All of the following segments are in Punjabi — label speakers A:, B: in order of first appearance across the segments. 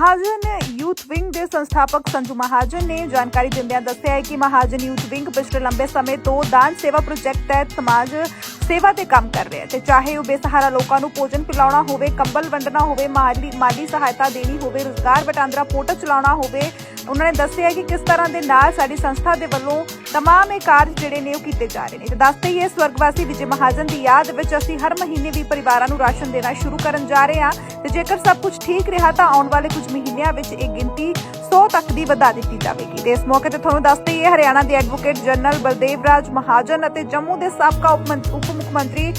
A: ਮਹਾਜਨ ਯੂਥ ਵਿੰਗ ਦੇ ਸੰਸਥਾਪਕ ਸੰਜੂ ਮਹਾਜਨ ਨੇ ਜਾਣਕਾਰੀ ਦਿੰਦਿਆਂ ਦੱਸਿਆ ਹੈ ਕਿ ਮਹਾਜਨ ਯੂਥ ਵਿੰਗ ਪਿਛਲੇ ਲੰਬੇ ਸਮੇਂ ਤੋਂ ਦਾਨ ਸੇਵਾ ਪ੍ਰੋਜੈਕਟ ਤਹਿਤ ਸਮਾਜ ਸੇਵਾ ਤੇ ਕੰਮ ਕਰ ਰਿਹਾ ਹੈ ਤੇ ਚਾਹੇ ਉਹ ਬੇਸਹਾਰਾ ਲੋਕਾਂ ਨੂੰ ਭੋਜਨ ਪਿਲਾਉਣਾ ਹੋਵੇ, ਕੰਬਲ ਵੰਡਣਾ ਹੋਵੇ, ਮਾਲੀ ਮਾਲੀ ਸਹਾਇਤਾ ਦੇਣੀ ਹੋਵੇ, ਰੁਜ਼ਗਾਰ ਵਟਾਂਦਰਾ ਪੋਰਟਲ ਚਲਾਉਣਾ ਹੋਵੇ, ਉਹਨਾਂ ਨੇ ਦੱਸਿਆ ਕਿ ਕਿਸ ਤਰ੍ਹਾਂ ਦੇ ਨਾਲ ਸਾਡੀ ਸੰਸਥਾ ਦੇ ਵੱਲੋਂ ਤਮਾਮ ਇਹ ਕਾਰਜ ਜਿਹੜੇ ਨੇ ਉਹ ਕੀਤੇ ਜਾ ਰਹੇ ਨੇ ਤੇ ਦੱਸਦੇ ਹੀ ਇਹ ਸਵਰਗਵਾਸੀ ਵਿਜੇ ਮਹਾਜਨ ਦੀ ਯਾਦ ਵਿੱਚ ਅਸੀਂ ਹਰ ਮਹੀਨੇ ਵੀ ਪਰਿਵਾਰਾਂ ਨੂੰ ਰਾਸ਼ਨ ਦੇਣਾ ਸ਼ੁਰੂ ਕਰਨ ਜਾ ਰਹੇ ਹਾਂ ਤੇ ਜੇਕਰ ਸਭ ਕੁਝ ਠੀਕ ਰਿਹਾ ਤਾਂ ਆਉਣ ਵਾਲੇ ਕੁਝ ਮਹੀਨਿਆਂ ਵਿੱਚ ਇਹ ਗਿਣਤੀ 100 ਤੱਕ ਦੀ ਵਧਾ ਦਿੱਤੀ ਜਾਵੇਗੀ ਤੇ ਇਸ ਮੌਕੇ ਤੇ ਤੁਹਾਨੂੰ ਦੱਸਦੇ ਹੀ ਹਰਿਆਣਾ ਦੇ ਐਡਵੋਕੇਟ ਜਨਰਲ ਬਲਦੇਵ ਰਾਜ ਮਹਾਜਨ ਅਤੇ ਜੰਮੂ ਦੇ ਸਾਬਕਾ ਉਪ ਉਪ ਮੁੱਖ ਮੰਤਰੀ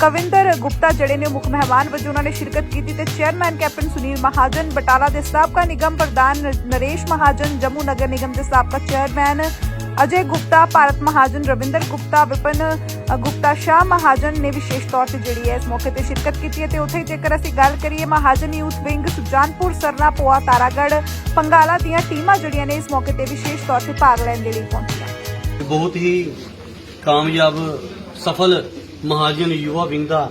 A: ਕਵਿੰਦਰ ਗੁਪਤਾ ਜਿਹੜੇ ਨੇ ਮੁੱਖ ਮਹਿਮਾਨ ਵਜੋਂ ਉਹਨਾਂ ਨੇ ਸ਼ਿਰਕਤ ਕੀਤੀ ਤੇ ਚੇਅਰਮੈਨ ਕੈਪਟਨ ਸੁਨੀਲ ਮਹਾਜਨ ਬਟਾਲਾ ਦੇ ਸਾਬਕਾ ਨਿਗਮ ਪ੍ਰਧਾਨ ਨਰੇਸ਼ ਮਹਾਜਨ ਜੰਮੂ ਨਗਰ ਨਿਗਮ ਦੇ ਸਾਬਕਾ ਚੇਅਰਮੈਨ ਅਜੇ ਗੁਪਤਾ, ਭਾਰਤ ਮਹਾਜਨ ਰਵਿੰਦਰ ਗੁਪਤਾ, ਵਿਪਨ ਗੁਪਤਾ ਸ਼ਾਹ ਮਹਾਜਨ ਨੇ ਵਿਸ਼ੇਸ਼ ਤੌਰ ਤੇ ਜਿਹੜੀ ਹੈ ਇਸ ਮੌਕੇ ਤੇ ਸ਼ਿਰਕਤ ਕੀਤੀ ਹੈ ਤੇ ਉੱਥੇ ਜੇਕਰ ਅਸੀਂ ਗੱਲ ਕਰੀਏ ਮਹਾਜਨ ਯੂਥ ਵਿੰਗ ਸੁਜਾਨਪੁਰ, ਸਰਨਾ, ਪੋਆ ਤਾਰਾਗੜ ਪੰਗਾਲਾ ਦੀਆਂ ਟੀਮਾਂ ਜਿਹੜੀਆਂ ਨੇ ਇਸ ਮੌਕੇ ਤੇ ਵਿਸ਼ੇਸ਼ ਤੌਰ ਤੇ ਭਾਗ ਲੈਣ ਦੇ ਲਈ ਪਹੁੰਚੀਆਂ।
B: ਬਹੁਤ ਹੀ ਕਾਮਯਾਬ, ਸਫਲ ਮਹਾਜਨ ਯੁਵਾ ਵਿੰਗ ਦਾ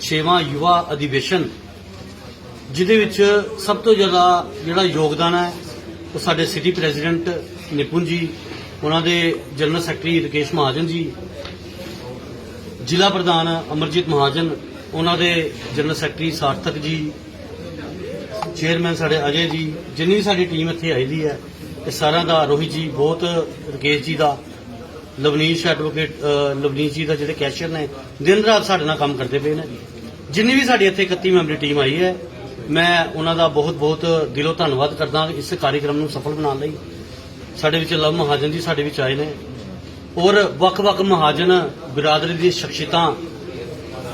B: 6ਵਾਂ ਯੁਵਾ ਅਧਿਵੇਸ਼ਨ, ਜਿਹਦੇ ਵਿੱਚ ਸਭ ਤੋਂ ਜ਼ਿਆਦਾ ਜਿਹੜਾ ਯੋਗਦਾਨ ਹੈ ਉਹ ਸਾਡੇ ਸਿਟੀ ਪ੍ਰੈਜ਼ੀਡੈਂਟ ਨਿਪੁੰਨ ਜੀ ਉਹਨਾਂ ਦੇ ਜਨਰਲ ਸੈਕਟਰੀ ਰਕੇਸ਼ ਮਹਾਜਨ ਜੀ, ਜ਼ਿਲ੍ਹਾ ਪ੍ਰਧਾਨ ਅਮਰਜੀਤ ਮਹਾਜਨ, ਉਹਨਾਂ ਦੇ ਜਨਰਲ ਸੈਕਟਰੀ ਸਾਰਥਕ ਜੀ, ਚੇਅਰਮੈਨ ਸਾਡੇ ਅਜੇ ਜੀ, ਜਿੰਨੀ ਵੀ ਸਾਡੀ ਟੀਮ ਇੱਥੇ ਆਈ ਦੀ ਹੈ, ਇਹ ਸਾਰਿਆਂ ਦਾ, ਰੋਹਿਤ ਜੀ ਬਹੁਤ, ਰਕੇਸ਼ ਜੀ ਦਾ ਲਵਨੀਸ਼ ਐਡਵੋਕੇਟ ਲਵਨੀਸ਼ ਜੀ ਦਾ ਜਿਹੜੇ ਕੈਸ਼ੀਅਰ ਨੇ, ਦਿਨ ਰਾਤ ਸਾਡੇ ਨਾਲ ਕੰਮ ਕਰਦੇ ਪਏ ਨੇ। ਜਿੰਨੀ ਵੀ ਸਾਡੀ ਇੱਥੇ 31 ਮੈਂਬਰੀ ਟੀਮ ਆਈ ਹੈ, ਮੈਂ ਉਹਨਾਂ ਦਾ ਬਹੁਤ ਬਹੁਤ ਦਿਲੋਂ ਧੰਨਵਾਦ ਕਰਦਾ ਇਸ ਕਾਰਜਕ੍ਰਮ ਨੂੰ ਸਫਲ ਬਣਾਉਣ ਲਈ। ਸਾਡੇ ਵਿੱਚ ਲਵ ਮਹਾਜਨ ਜੀ ਸਾਡੇ ਵਿੱਚ ਆਏ ਨੇ। ਔਰ ਵੱਖ-ਵੱਖ ਮਹਾਜਨ ਬਿਰਾਦਰੀ ਦੀ ਸ਼ਖਸੀਅਤਾਂ,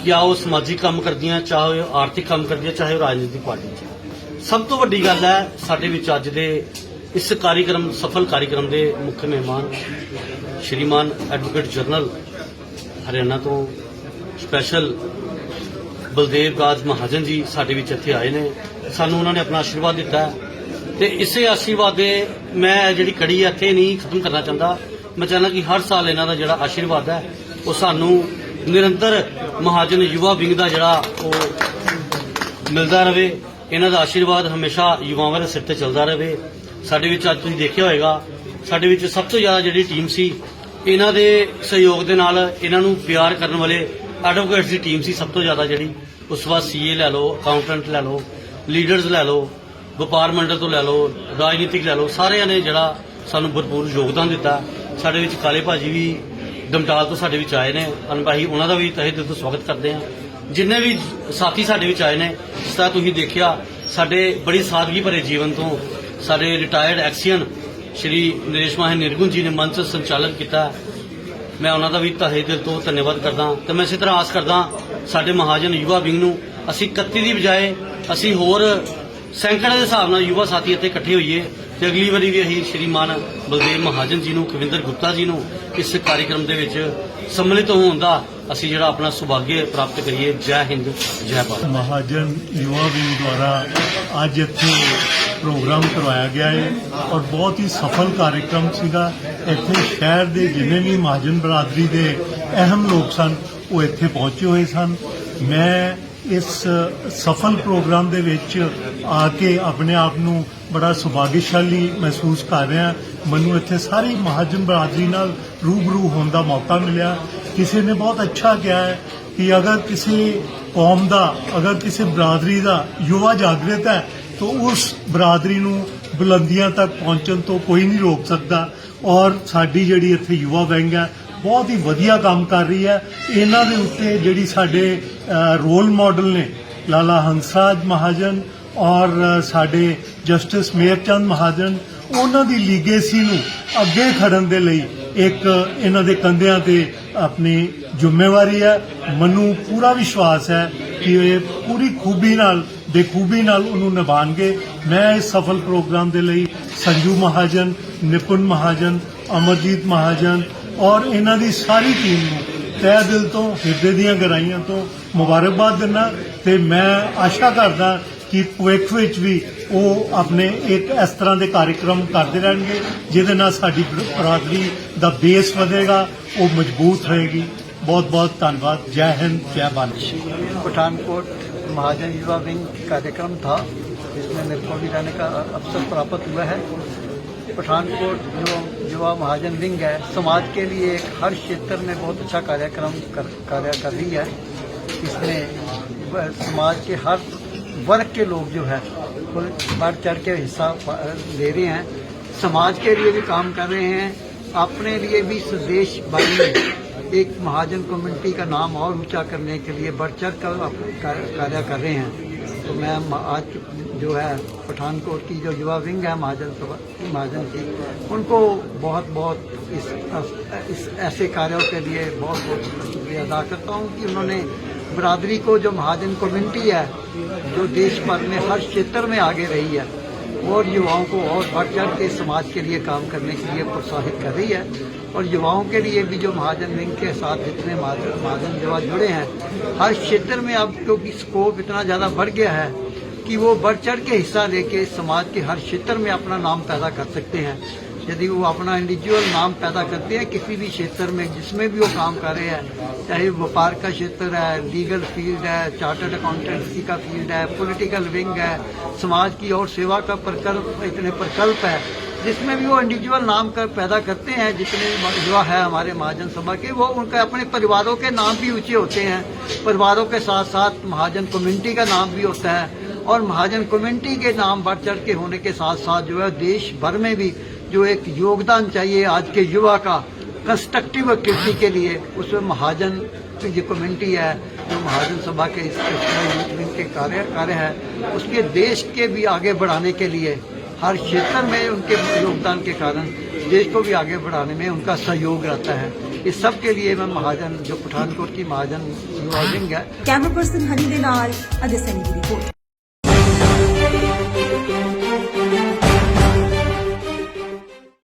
B: ਕਿਆ ਉਹ ਸਮਾਜਿਕ ਕੰਮ ਕਰਦੀਆਂ, ਚਾਹੇ ਉਹ ਆਰਥਿਕ ਕੰਮ ਕਰਦੀਆਂ, ਚਾਹੇ ਉਹ ਰਾਜਨੀਤਿਕ ਪਾਰਟੀ ਚ ਸਭ ਤੋਂ ਵੱਡੀ ਗੱਲ ਹੈ, ਸਾਡੇ ਵਿੱਚ ਅੱਜ ਦੇ ਇਸ ਕਾਰਜਕ੍ਰਮ ਸਫਲ ਕਾਰਜਕ੍ਰਮ ਦੇ ਮੁੱਖ ਮਹਿਮਾਨ ਸ਼੍ਰੀਮਾਨ ਐਡਵੋਕੇਟ ਜਨਰਲ ਹਰਿਆਣਾ ਤੋਂ ਸਪੈਸ਼ਲ ਬਲਦੇਵ ਰਾਜ ਮਹਾਜਨ ਜੀ ਸਾਡੇ ਵਿੱਚ ਇੱਥੇ ਆਏ ਨੇ। ਸਾਨੂੰ ਉਹਨਾਂ ਨੇ ਆਪਣਾ ਆਸ਼ੀਰਵਾਦ ਦਿੱਤਾ ਹੈ। ਤੇ ਇਸੇ ਆਸ਼ੀਰਵਾਦ ਦੇ ਮੈਂ ਜਿਹੜੀ ਕੜੀ ਹੈ ਇੱਥੇ ਨਹੀਂ ਖਤਮ ਕਰਨਾ ਚਾਹੁੰਦਾ। ਮੈਂ ਚਾਹੁੰਦਾ ਕਿ ਹਰ ਸਾਲ ਇਹਨਾਂ ਦਾ ਜਿਹੜਾ ਆਸ਼ੀਰਵਾਦ ਹੈ, ਉਹ ਸਾਨੂੰ ਨਿਰੰਤਰ ਮਹਾਜਨ ਯੁਵਾ ਵਿੰਗ ਦਾ ਜਿਹੜਾ ਉਹ ਮਿਲਦਾ ਰਹੇ। ਇਹਨਾਂ ਦਾ ਆਸ਼ੀਰਵਾਦ ਹਮੇਸ਼ਾ ਯੁਵਾਵਾਂ ਦੇ ਸਿਰ ਤੇ ਚੱਲਦਾ ਰਹੇ। ਸਾਡੇ ਵਿੱਚ ਅੱਜ ਤੁਸੀਂ ਦੇਖਿਆ ਹੋਵੇਗਾ ਸਾਡੇ ਵਿੱਚ ਸਭ ਤੋਂ ਜ਼ਿਆਦਾ ਜਿਹੜੀ ਟੀਮ ਸੀ, ਇਹਨਾਂ ਦੇ ਸਹਿਯੋਗ ਦੇ ਨਾਲ ਇਹਨਾਂ ਨੂੰ ਪਿਆਰ ਕਰਨ ਵਾਲੇ ਐਡਵੋਕੇਟਸ ਦੀ ਟੀਮ ਸੀ ਸਭ ਤੋਂ ਜ਼ਿਆਦਾ ਜਿਹੜੀ। ਉਸ ਤੋਂ ਬਾਅਦ ਸੀਏ ਲੈ ਲਓ ਅਕਾਊਂਟੈਂਟ ਲੈ ਲਓ ਲੀਡਰਸ ਲੈ ਲਓ। ਵਪਾਰ ਮੰਡਲ ਤੋਂ ਲੈ ਲਓ, ਰਾਜਨੀਤਿਕ ਲੈ ਲਓ, ਸਾਰਿਆਂ ਨੇ ਜਿਹੜਾ ਸਾਨੂੰ ਭਰਪੂਰ ਯੋਗਦਾਨ ਦਿੱਤਾ। ਸਾਡੇ ਵਿੱਚ ਕਾਲੇ ਭਾਜੀ ਵੀ ਦਮਟਾਲ ਤੋਂ ਸਾਡੇ ਵਿੱਚ ਆਏ ਨੇ ਅਨਬਾਹੀ ਉਹਨਾਂ ਦਾ ਵੀ ਤਹਿ ਦਿਲ ਤੋਂ ਸਵਾਗਤ ਕਰਦੇ ਹਾਂ। ਜਿੰਨੇ ਵੀ ਸਾਥੀ ਸਾਡੇ ਵਿੱਚ ਆਏ ਨੇ, ਜਿਸ ਤਰ੍ਹਾਂ ਤੁਸੀਂ ਦੇਖਿਆ, ਸਾਡੇ ਬੜੀ ਸਾਦਗੀ ਭਰੇ ਜੀਵਨ ਤੋਂ ਸਾਡੇ ਰਿਟਾਇਰਡ ਐਕਸੀਅਨ ਸ਼੍ਰੀ ਨਰੇਸ਼ ਮਾਹੇ ਨਿਰਗੁਣ ਜੀ ਨੇ ਮੰਚ ਸੰਚਾਲਨ ਕੀਤਾ। ਮੈਂ ਉਹਨਾਂ ਦਾ ਵੀ ਤਹਿ ਦਿਲ ਤੋਂ ਧੰਨਵਾਦ ਕਰਦਾ ਤੇ ਮੈਂ ਇਸੇ ਤਰ੍ਹਾਂ ਆਸ ਕਰਦਾ ਸਾਡੇ ਮਹਾਜਨ ਯੁਵਾ ਵਿੰਗ ਨੂੰ, ਅਸੀਂ 31 ਦੀ ਬਜਾਏ ਅਸੀਂ ਹੋਰ ਸੈਂਕੜੇ ਦੇ ਹਿਸਾਬ ਨਾਲ ਯੁਵਾ ਸਾਥੀ ਇੱਥੇ ਇਕੱਠੇ ਹੋਈਏ ਤੇ ਅਗਲੀ ਵਾਰੀ ਵੀ ਅਸੀਂ ਸ਼੍ਰੀਮਾਨ ਬਲਦੇਵ ਮਹਾਜਨ ਜੀ ਨੂੰ ਕਵਿੰਦਰ ਗੁਪਤਾ ਜੀ ਨੂੰ ਇਸ ਕਾਰਜਕ੍ਰਮ ਦੇ ਵਿੱਚ ਸੰਮਿਲਿਤ ਹੋਣ ਦਾ ਅਸੀਂ ਜਿਹੜਾ ਆਪਣਾ ਸੁਭਾਗਯ ਪ੍ਰਾਪਤ ਕਰੀਏ। ਜੈ ਹਿੰਦ, ਜੈ ਭਾਰਤ।
C: ਮਹਾਜਨ ਯੁਵਾ ਵਿੰਗ ਦੁਆਰਾ ਅੱਜ ਇੱਥੇ ਪ੍ਰੋਗਰਾਮ ਕਰਵਾਇਆ ਗਿਆ ਹੈ ਔਰ ਬਹੁਤ ਹੀ ਸਫਲ ਕਾਰਜਕ੍ਰਮ ਸੀਗਾ। ਇੱਥੇ ਸ਼ਹਿਰ ਦੇ ਜਿੰਨੇ ਵੀ ਮਹਾਜਨ ਬਰਾਦਰੀ ਦੇ ਅਹਿਮ ਲੋਕ ਸਨ, ਉਹ ਇੱਥੇ ਪਹੁੰਚੇ ਹੋਏ ਸਨ। ਮੈਂ ਇਸ ਸਫਲ ਪ੍ਰੋਗਰਾਮ ਦੇ ਵਿੱਚ ਆ ਕੇ ਆਪਣੇ ਆਪ ਨੂੰ ਬੜਾ ਸੁਭਾਗਸ਼ਾਲੀ ਮਹਿਸੂਸ ਕਰ ਰਿਹਾ। ਮੈਨੂੰ ਇੱਥੇ ਸਾਰੀ ਮਹਾਜਨ ਬਰਾਦਰੀ ਨਾਲ ਰੂਬਰੂ ਹੋਣ ਦਾ ਮੌਕਾ ਮਿਲਿਆ। ਕਿਸੇ ਨੇ ਬਹੁਤ ਅੱਛਾ ਕਿਹਾ ਹੈ ਕਿ ਅਗਰ ਕਿਸੇ ਕੌਮ ਦਾ, ਅਗਰ ਕਿਸੇ ਬਰਾਦਰੀ ਦਾ ਯੁਵਾ ਜਾਗਰਿਤ ਹੈ, ਤਾਂ ਉਸ ਬਰਾਦਰੀ ਨੂੰ ਬੁਲੰਦੀਆਂ ਤੱਕ ਪਹੁੰਚਣ ਤੋਂ ਕੋਈ ਨਹੀਂ ਰੋਕ ਸਕਦਾ। ਔਰ ਸਾਡੀ ਜਿਹੜੀ ਇੱਥੇ ਯੁਵਾ ਵਿੰਗ ਹੈ ਬਹੁਤ ਹੀ ਵਧੀਆ ਕੰਮ ਕਰ ਰਹੀ ਹੈ। ਇਹਨਾਂ ਦੇ ਉੱਤੇ ਜਿਹੜੀ ਸਾਡੇ ਰੋਲ ਮਾਡਲ ਨੇ, ਲਾਲਾ ਹੰਸਰਾਜ ਮਹਾਜਨ ਔਰ ਸਾਡੇ ਜਸਟਿਸ ਮੇਰਚੰਦ ਮਹਾਜਨ, ਉਹਨਾਂ ਦੀ ਲੀਗੇਸੀ ਨੂੰ ਅੱਗੇ ਖੜਨ ਦੇ ਲਈ ਇੱਕ ਇਹਨਾਂ ਦੇ ਕੰਧਿਆਂ ਤੇ ਆਪਣੀ ਜ਼ਿੰਮੇਵਾਰੀ ਹੈ। ਮੈਨੂੰ ਪੂਰਾ ਵਿਸ਼ਵਾਸ ਹੈ ਕਿ ਇਹ ਪੂਰੀ ਖੂਬੀ ਨਾਲ, ਬੇਖੂਬੀ ਨਾਲ ਉਹਨੂੰ ਨਿਭਾਣਗੇ। ਮੈਂ ਇਸ ਸਫਲ ਪ੍ਰੋਗਰਾਮ ਦੇ ਲਈ ਸੰਜੂ ਮਹਾਜਨ, ਨਿਪੁਨ ਮਹਾਜਨ, ਅਮਰਜੀਤ ਮਹਾਜਨ ਔਰ ਇਹਨਾਂ ਦੀ ਸਾਰੀ ਟੀਮ ਨੂੰ ਤਹਿ ਦਿਲ ਤੋਂ ਹਿਰਦੇ ਦੀਆਂ ਗਹਿਰਾਈਆਂ ਤੋਂ ਮੁਬਾਰਕਬਾਦ ਦਿੰਦਾ ਤੇ ਮੈਂ ਆਸ਼ਾ ਕਰਦਾ ਕਿ ਭਵਿੱਖ ਵਿੱਚ ਵੀ ਉਹ ਆਪਣੇ ਇੱਕ ਇਸ ਤਰ੍ਹਾਂ ਦੇ ਕਾਰਜਕ੍ਰਮ ਕਰਦੇ ਰਹਿਣਗੇ ਜਿਹਦੇ ਨਾਲ ਸਾਡੀ ਬਰ- ਬਰਾਦਰੀ ਦਾ ਬੇਸ ਵਧੇਗਾ ਉਹ ਮਜ਼ਬੂਤ ਹੋਏਗੀ बहुत बहुत धन्यवाद जय हिंद जय भारत
D: पठानकोट महाजन युवा विंग कार्यक्रम था इसमें में मेरे को भी रहने का अवसर प्राप्त हुआ है पठानकोट जो युवा महाजन विंग है। समाज के लिए एक हर क्षेत्र में बहुत अच्छा कार्यक्रम कर, कार्य कर रही है। इसमें समाज के हर वर्ग के लोग जो है बढ़ चढ़ के हिस्सा ले रहे हैं। समाज के लिए भी काम कर रहे हैं। अपने लिए भी इस देश भर में एक महाजन कम्युनिटी का नाम और ऊँचा करने के लिए बढ़ चढ़ कर कार्य कर रहे हैं। तो मैं आज जो है पठानकोट की जो युवा विंग है महाजन सभा महाजन की उनको बहुत बहुत इस, इस ऐसे कार्यों के लिए बहुत बहुत शुक्रिया अदा करता हूँ कि उन्होंने बरादरी को जो महाजन कम्युनिटी है जो देश भर में हर क्षेत्र में आगे रही है और युवाओं को और बढ़ चढ़ के समाज के लिए काम करने के लिए प्रोत्साहित कर रही है और युवाओं के लिए भी जो महाजन विंग के साथ जितने महाजन युवा जुड़े हैं हर क्षेत्र में अब क्योंकि स्कोप इतना ज़्यादा बढ़ गया है कि वो बढ़ चढ़ के हिस्सा लेके समाज के हर क्षेत्र में अपना नाम पैदा कर सकते हैं। यदि वो अपना इंडिविजुअल नाम पैदा करते हैं, किसी भी क्षेत्र में, जिसमें भी वो काम कर रहे हैं, चाहे व्यापार का क्षेत्र है लीगल फ़ील्ड है चार्टर्ड अकाउंटेंसी का फ़ील्ड है पॉलिटिकल विंग है, समाज की और सेवा का प्रकल्प, इतने प्रकल्प है, जिसमें भी वो इंडिविजुअल नाम कर पैदा करते हैं, जितने युवा है हमारे महाजन सभा के, वो उनके अपने परिवारों के नाम भी ऊँचे होते हैं। परिवारों के साथ साथ महाजन कम्युनिटी का नाम भी होता है। और महाजन कम्युनिटी के नाम बढ़ चढ़ के होने के साथ साथ जो है देश भर में भी जो एक योगदान चाहिए आज के युवा का कंस्ट्रक्टिव एक्टिविटी के लिए, उसमें महाजन की जो कम्युनिटी है, जो महाजन सभा के इनके कार्य कार्य है, उसके देश के भी आगे बढ़ाने के लिए, हर क्षेत्र में उनके योगदान के कारण देश को भी आगे बढ़ाने में उनका सहयोग रहता है। इस सब के लिए मैं महाजन, जो पठानकोट की महाजन युवा विंग है।
E: कैमरा पर्सन हनी देनाल अजय की रिपोर्ट